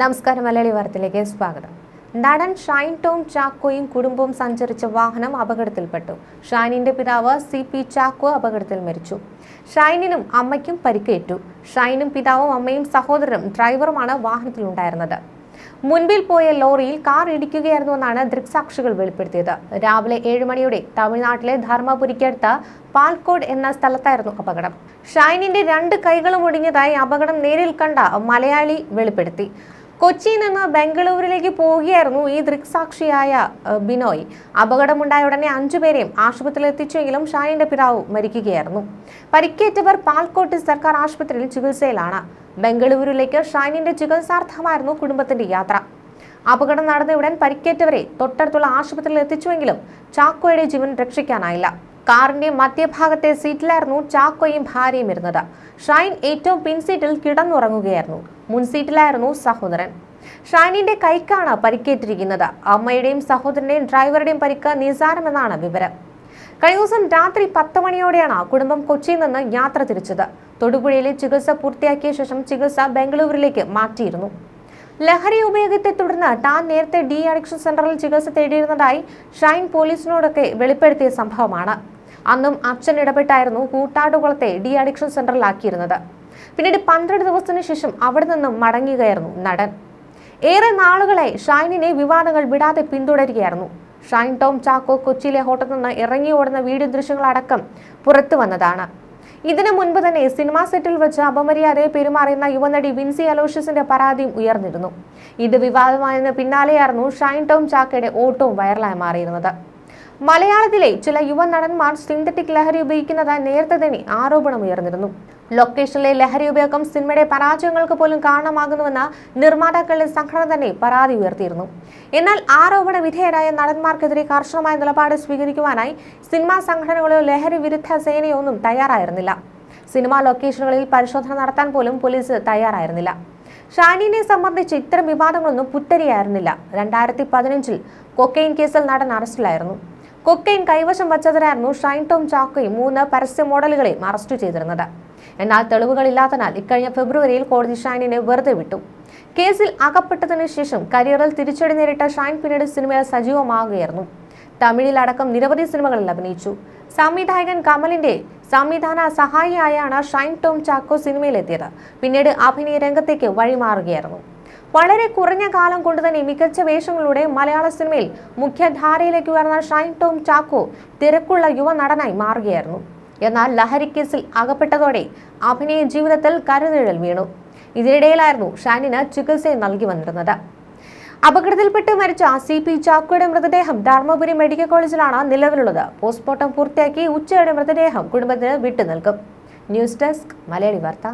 നമസ്കാരം മലയാളി വാർത്തയിലേക്ക് സ്വാഗതം. നടൻ ഷൈൻ ടോം ചാക്കോയും കുടുംബവും സഞ്ചരിച്ച വാഹനം അപകടത്തിൽപ്പെട്ടു. ഷൈനിന്റെ പിതാവ് സി പി ചാക്കോ അപകടത്തിൽ മരിച്ചു. ഷൈനിനും അമ്മയ്ക്കും പരിക്കേറ്റു. ഷൈനും പിതാവും അമ്മയും സഹോദരനും ഡ്രൈവറുമാണ് വാഹനത്തിലുണ്ടായിരുന്നത്. മുൻപിൽ പോയ ലോറിയിൽ കാർ ഇടിക്കുകയായിരുന്നുവെന്നാണ് ദൃക്സാക്ഷികൾ വെളിപ്പെടുത്തിയത്. രാവിലെ ഏഴ് മണിയോടെ തമിഴ്നാട്ടിലെ ധർമ്മപുരിക്കടുത്ത പാൽക്കോട് എന്ന സ്ഥലത്തായിരുന്നു അപകടം. ഷൈനിന്റെ രണ്ട് കൈകളും ഒടിഞ്ഞതായി അപകടം നേരിൽ കണ്ട മലയാളി വെളിപ്പെടുത്തി. കൊച്ചിയിൽ നിന്ന് ബംഗളൂരുവിലേക്ക് പോവുകയായിരുന്നു ഈ ദൃക്സാക്ഷിയായ ബിനോയ്. അപകടമുണ്ടായ ഉടനെ അഞ്ചുപേരെയും ആശുപത്രിയിൽ എത്തിച്ചെങ്കിലും ഷാനിന്റെ പിതാവ് മരിക്കുകയായിരുന്നു. പരിക്കേറ്റവർ പാൽക്കോട്ട് സർക്കാർ ആശുപത്രിയിൽ ചികിത്സയിലാണ്. ബംഗളൂരുവിലേക്ക് ഷൈനിന്റെ ചികിത്സാർത്ഥമായിരുന്നു കുടുംബത്തിന്റെ യാത്ര. അപകടം നടന്നയുടൻ പരിക്കേറ്റവരെ തൊട്ടടുത്തുള്ള ആശുപത്രിയിൽ എത്തിച്ചുവെങ്കിലും ചാക്കോയുടെ ജീവൻ രക്ഷിക്കാനായില്ല. കാറിന്റെ മധ്യഭാഗത്തെ സീറ്റിലായിരുന്നു ചാക്കോയും ഭാര്യയും ഇരുന്നത്. ഷൈൻ ഏറ്റവും പിൻസീറ്റിൽ കിടന്നുറങ്ങുകയായിരുന്നു. മുൻസീറ്റിലായിരുന്നു സഹോദരൻ. ഷൈനിന്റെ കൈക്കാണ് പരിക്കേറ്റിരിക്കുന്നത്. അമ്മയുടെയും സഹോദരന്റെയും ഡ്രൈവറുടെയും പരിക്ക് നിസാരമെന്നാണ് വിവരം. കഴിഞ്ഞ ദിവസം രാത്രി പത്ത് മണിയോടെയാണ് കുടുംബം കൊച്ചിയിൽ നിന്ന് യാത്ര തിരിച്ചത്. തൊടുപുഴയിലെ ചികിത്സ പൂർത്തിയാക്കിയ ശേഷം ചികിത്സ ബംഗളൂരുവിലേക്ക് മാറ്റിയിരുന്നു. ലഹരി ഉപയോഗത്തെ തുടർന്ന് താൻ നേരത്തെ ഡി അഡിക്ഷൻ സെന്ററിൽ ചികിത്സ തേടിയിരുന്നതായി ഷൈൻ പോലീസിനോടൊക്കെ വെളിപ്പെടുത്തിയ സംഭവമാണ്. അന്നും അച്ഛൻ ഇടപെട്ടായിരുന്നു കൂട്ടാടുകുളത്തെ ഡി അഡിക്ഷൻ സെന്ററിലാക്കിയിരുന്നത്. പിന്നീട് പന്ത്രണ്ട് ദിവസത്തിന് ശേഷം അവിടെ നിന്നും മടങ്ങുകയായിരുന്നു നടൻ. ഏറെ നാളുകളെ ഷൈനിനെ വിവാദങ്ങൾ വിടാതെ പിന്തുടരുകയായിരുന്നു. ഷൈൻ ടോം ചാക്കോ കൊച്ചിയിലെ ഹോട്ടലിൽ നിന്ന് ഇറങ്ങി ഓടുന്ന വീഡിയോ ദൃശ്യങ്ങളടക്കം പുറത്തു വന്നതാണ്. ഇതിനു മുൻപ് തന്നെ സിനിമാ സെറ്റിൽ വെച്ച് അപമര്യാദയെ പെരുമാറുന്ന യുവനടി വിൻസി അലോഷ്യസിന്റെ പരാതിയും ഉയർന്നിരുന്നു. ഇത് വിവാദമായതിന് പിന്നാലെയായിരുന്നു ഷൈൻ ടോം ചാക്കയുടെ ഓട്ടവും വൈറലായി മാറിയിരുന്നത്. മലയാളത്തിലെ ചില യുവ നടന്മാർ സിന്തറ്റിക് ലഹരി ഉപയോഗിക്കുന്നതായി നേരത്തെ തന്നെ ആരോപണം ഉയർന്നിരുന്നു. ലൊക്കേഷനിലെ ലഹരി ഉപയോഗം സിനിമയുടെ പരാജയങ്ങൾക്ക് പോലും കാരണമാകുന്നുവെന്ന നിർമ്മാതാക്കളുടെ സംഘടന തന്നെ പരാതി ഉയർത്തിയിരുന്നു. എന്നാൽ ആരോപണ വിധേയരായ നടന്മാർക്കെതിരെ കർശനമായ നിലപാട് സ്വീകരിക്കുവാനായി സിനിമാ സംഘടനകളോ ലഹരി വിരുദ്ധ സേനയോ ഒന്നും തയ്യാറായിരുന്നില്ല. സിനിമാ ലൊക്കേഷനുകളിൽ പരിശോധന നടത്താൻ പോലും പോലീസ് തയ്യാറായിരുന്നില്ല. ഷാനിനെ സംബന്ധിച്ച് ഇത്തരം വിവാദങ്ങളൊന്നും പുത്തരിയായിരുന്നില്ല. രണ്ടായിരത്തി പതിനഞ്ചിൽ കൊക്കെയിൻ കേസിൽ നടൻ അറസ്റ്റിലായിരുന്നു. കൊക്കെയിൻ കൈവശം വച്ചതിനായിരുന്നു ഷൈൻ ടോം ചാക്കോയും മൂന്ന് പരസ്യ മോഡലുകളെയും അറസ്റ്റ് ചെയ്തിരുന്നത്. എന്നാൽ തെളിവുകളില്ലാത്തതിനാൽ ഇക്കഴിഞ്ഞ ഫെബ്രുവരിയിൽ കോടതി ഷൈനിനെ വെറുതെ വിട്ടു. കേസിൽ അകപ്പെട്ടതിനു ശേഷം കരിയറിൽ തിരിച്ചടി നേരിട്ട ഷൈൻ പിന്നീട് സിനിമയിൽ സജീവമാകുകയായിരുന്നു. തമിഴിലടക്കം നിരവധി സിനിമകളിൽ അഭിനയിച്ചു. സംവിധായകൻ കമലിന്റെ സംവിധാന സഹായിയായാണ് ഷൈൻ ടോം ചാക്കോ സിനിമയിലെത്തിയത്. പിന്നീട് അഭിനയ രംഗത്തേക്ക് വഴിമാറുകയായിരുന്നു. വളരെ കുറഞ്ഞ കാലം കൊണ്ട് തന്നെ മികച്ച വേഷങ്ങളിലൂടെ മലയാള സിനിമയിൽ മുഖ്യധാരയിലേക്ക് ഉയർന്ന ഷൈൻ ടോം ചാക്കോ തിരക്കുള്ള യുവ നടനായി മാറുകയായിരുന്നു. എന്നാൽ ലഹരിക്കേസിൽ അകപ്പെട്ടതോടെ അഭിനയ ജീവിതത്തിൽ കരുനിഴൽ വീണു. ഇതിനിടയിലായിരുന്നു ഷാനിന് ചികിത്സ നൽകി വന്നിരുന്നത്. അപകടത്തിൽപ്പെട്ട് മരിച്ച സി പി ചാക്കോയുടെ മൃതദേഹം ധർമ്മപുരി മെഡിക്കൽ കോളേജിലാണ് നിലവിലുള്ളത്. പോസ്റ്റ്മോർട്ടം പൂർത്തിയാക്കി ഉച്ചയുടെ മൃതദേഹം കുടുംബത്തിന് വിട്ടുനൽകും ന്യൂസ് ഡെസ്ക് മലയാളി വാർത്ത.